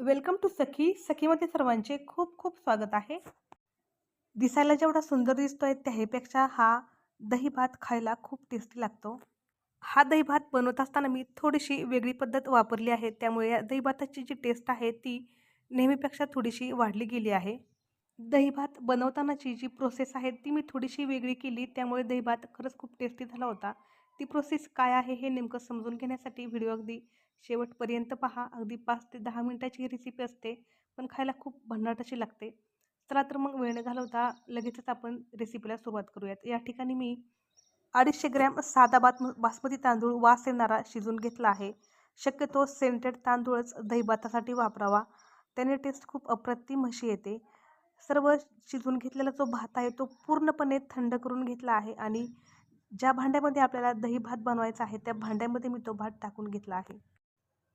Welcome to सखी. सखीमध्ये सर्वांचे खूप खूप स्वागत आहे. दिसायला जेवढा सुंदर दिसतोय त्याहीपेक्षा हा दही भात खायला खूप टेस्टी लागतो. हा दही भात बनवत असताना मी थोडीशी वेगळी पद्धत वापरली आहे. त्यामुळे या दही भाताची जी टेस्ट आहे ती नेहमीपेक्षा थोडीशी वाढली गेली आहे. दही भात बनवतानाची जी प्रोसेस आहे ती मी थोडीशी वेगळी केली. त्यामुळे दही भात खरंच खूप टेस्टी झाला होता. ती प्रोसेस काय आहे हे नेमकं समजून घेण्यासाठी व्हिडिओ अगदी शेवटपर्यंत पहा. अगदी पाच ते दहा मिनटाची ही रेसिपी असते पण खायला खूप भन्नाट अशी लागते. चला तर मग वेळ न घालवता लगेचच आपण रेसिपीला सुरुवात करूयात. या ठिकाणी मी अडीचशे ग्रॅम साधा बात बासमती तांदूळ वास येणारा शिजून घेतला आहे. शक्यतो सेंटेड तांदूळच दहीभातासाठी वापरावा. त्याने टेस्ट खूप अप्रतिम अशी येते. सर्व शिजून घेतलेला जो भात आहे तो पूर्णपणे थंड करून घेतला आहे आणि ज्या भांड्यामध्ये आपल्याला दही भात बनवायचा आहे त्या भांड्यामध्ये मी तो भात टाकून घेतला आहे.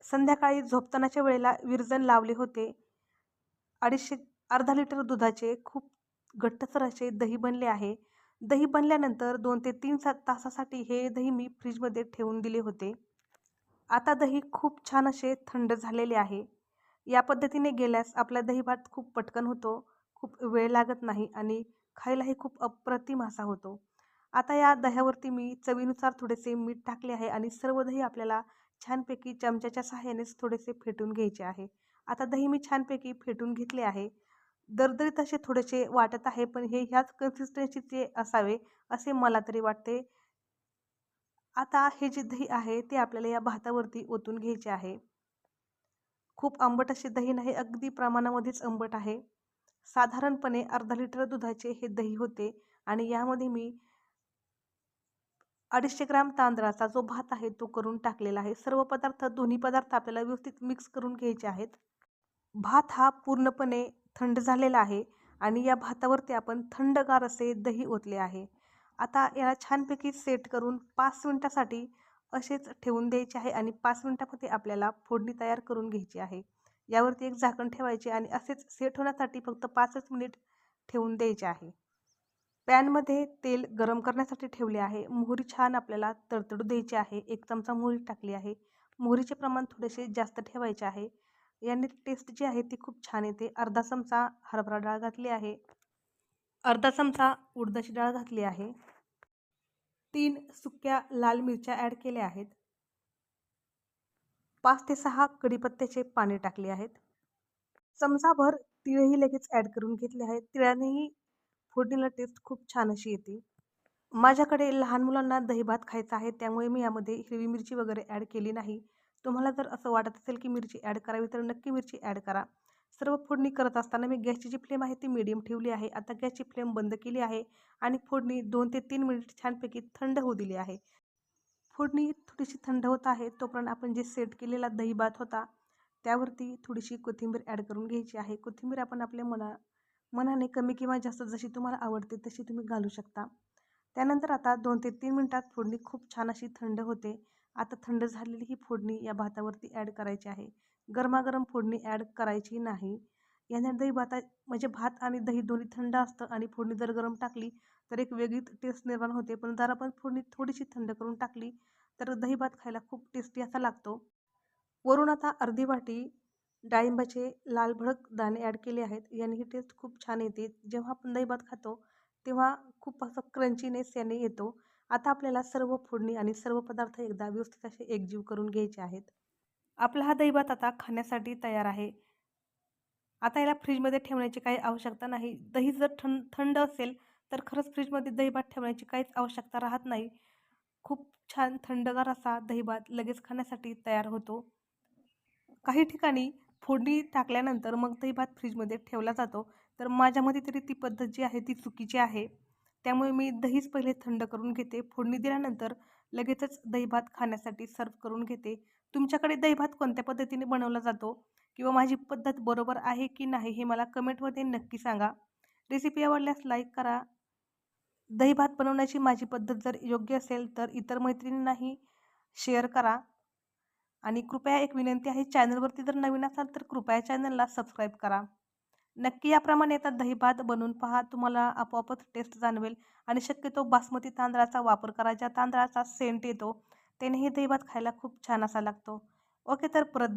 संध्याकाळी झोपतानाच्या वेळेला विरजण लावले होते. अडीचशे अर्धा लिटर दुधाचे खूप घट्टसर असे दही बनले आहे. दही बनल्यानंतर दोन ते तीन सात तासासाठी हे दही मी फ्रीजमध्ये ठेवून दिले होते. आता दही खूप छान असे थंड झालेले आहे. या पद्धतीने गेल्यास आपला दही भात खूप पटकन होतो खूप वेळ लागत नाही आणि खायलाही खूप अप्रतिम असा होतो. आता या दह्यावरती मी चवीनुसार थोडेसे मीठ टाकले आहे आणि सर्व दही आपल्याला छानपैकी चमच्याच्या सहाय्यानेच थोडेसे फेटून घ्यायचे आहे. आता दही मी छानपैकी फेटून घेतले आहे. दरदरीत असे थोडेसे वाटत आहे पण हे ह्याच कन्सिस्टन्सीचे असावे असे मला तरी वाटते. आता हे जे दही आहे ते आपल्याला या भातावरती ओतून घ्यायचे आहे. खूप आंबट असे दही नाही अगदी प्रमाणामध्येच आंबट आहे. साधारणपणे अर्धा लिटर दुधाचे हे दही होते आणि यामध्ये मी अडीचशे ग्राम तांदळाचा जो भात आहे तो करून टाकलेला आहे. सर्व पदार्थ दोन्ही पदार्थ आपल्याला व्यवस्थित मिक्स करून घ्यायचे आहेत. भात हा पूर्णपणे थंड झालेला आहे आणि या भातावरती आपण थंडगार असे दही ओतले आहे. आता याला छानपैकी सेट करून पाच मिनटासाठी असेच ठेवून द्यायचे आहे आणि पाच मिनटामध्ये आपल्याला फोडणी तयार करून घ्यायची आहे. यावरती एक झाकण ठेवायचे आणि असेच सेट होण्यासाठी फक्त पाचच मिनिट ठेवून द्यायचे आहे. पॅनमध्ये तेल गरम करण्यासाठी ठेवले आहे. मोहरी छान आपल्याला तडतडू द्यायची आहे. एक चमचा मोहरी टाकली आहे. मोहरीचे प्रमाण थोडेसे जास्त ठेवायचे आहे. याने टेस्ट जी आहे ती खूप छान येते. अर्धा चमचा हरभरा डाळ घातली आहे. अर्धा चमचा उडदाची डाळ घातली आहे. तीन सुक्या लाल मिरच्या ॲड केल्या आहेत. पाच ते सहा कढीपत्त्याचे पाने टाकले आहेत. चमचाभर तिळही लगेच ॲड करून घेतले आहेत. तिळानेही फोडणीला टेस्ट खूप छान अशी येते. माझ्याकडे लहान मुलांना दहीभात खायचं खायचा आहे त्यामुळे मी यामध्ये हिरवी मिरची वगैरे ॲड केली नाही. तुम्हाला जर असं वाटत असेल की मिरची ॲड करावी तर नक्की मिरची ॲड करा. सर्व फोडणी करत असताना मी गॅसची जी फ्लेम आहे ती मीडियम ठेवली आहे. आता गॅसची फ्लेम बंद केली आहे आणि फोडणी दोन ते तीन मिनिट छानपैकी थंड होऊ दिली आहे. फोडणी थोडीशी थंड होत आहे तोपर्यंत आपण जे सेट केलेला दही भात होता त्यावरती थोडीशी कोथिंबीर ॲड करून घ्यायची आहे. कोथिंबीर आपण आपल्या मना मनाने कमी किंवा जास्त जशी तुम्हाला आवडते तशी तुम्ही घालू शकता. त्यानंतर आता दोन ते तीन मिनटात फोडणी खूप छान अशी थंड होते. आता थंड झालेली ही फोडणी या भातावरती ॲड करायची आहे. गरमागरम फोडणी ॲड करायची नाही. याने दही भाता म्हणजे भात आणि दही दोन्ही थंड असतं आणि फोडणी जर गरम टाकली तर एक वेगळीच टेस्ट निर्माण होते. पण जर आपण फोडणी थोडीशी थंड करून टाकली तर दही भात खायला खूप टेस्टी असा लागतो. वरून आता अर्धी वाटी डाळिंबाचे लाल भडक दाणे ॲड केले आहेत. याने ही टेस्ट खूप छान येते. जेव्हा आपण दहीभात खातो तेव्हा खूप असं क्रंचीनेस याने येतो. आता आपल्याला सर्व फोडणी आणि सर्व पदार्थ एकदा व्यवस्थित असे एकजीव करून घ्यायचे आहेत. आपला हा दहीभात आता खाण्यासाठी तयार आहे. आता याला फ्रीजमध्ये ठेवण्याची काही आवश्यकता नाही. दही जर थंड थंड असेल तर खरंच फ्रीजमध्ये दहीभात ठेवण्याची काहीच आवश्यकता राहत नाही. खूप छान थंडगार असा दहीभात लगेच खाण्यासाठी तयार होतो. काही ठिकाणी फोडणी टाकल्यानंतर मग दही भात फ्रीजमध्ये ठेवला जातो. तर माझ्यामध्ये तरी ती पद्धत जी आहे ती चुकीची आहे. त्यामुळे मी दहीच पहिले थंड करून घेते. फोडणी दिल्यानंतर लगेचच दही भात खाण्यासाठी सर्व करून घेते. तुमच्याकडे दही भात कोणत्या पद्धतीने बनवला जातो? किंवा माझी पद्धत बरोबर आहे की नाही हे मला कमेंटमध्ये नक्की सांगा. रेसिपी आवडल्यास लाईक करा. दही भात बनवण्याची माझी पद्धत जर योग्य असेल तर इतर मैत्रिणींनाही शेअर करा. आणि कृपया एक विनंती आहे चॅनलवरती जर नवीन असाल तर कृपया चॅनलला सबस्क्राईब करा. नक्की याप्रमाणे आता दहीभात बनवून पहा तुम्हाला आपोआपच टेस्ट जाणवेल आणि शक्यतो बासमती तांदळाचा वापर करा ज्या तांदळाचा सेंट येतो त्याने हे खायला खूप छान असा लागतो. ओके तर परत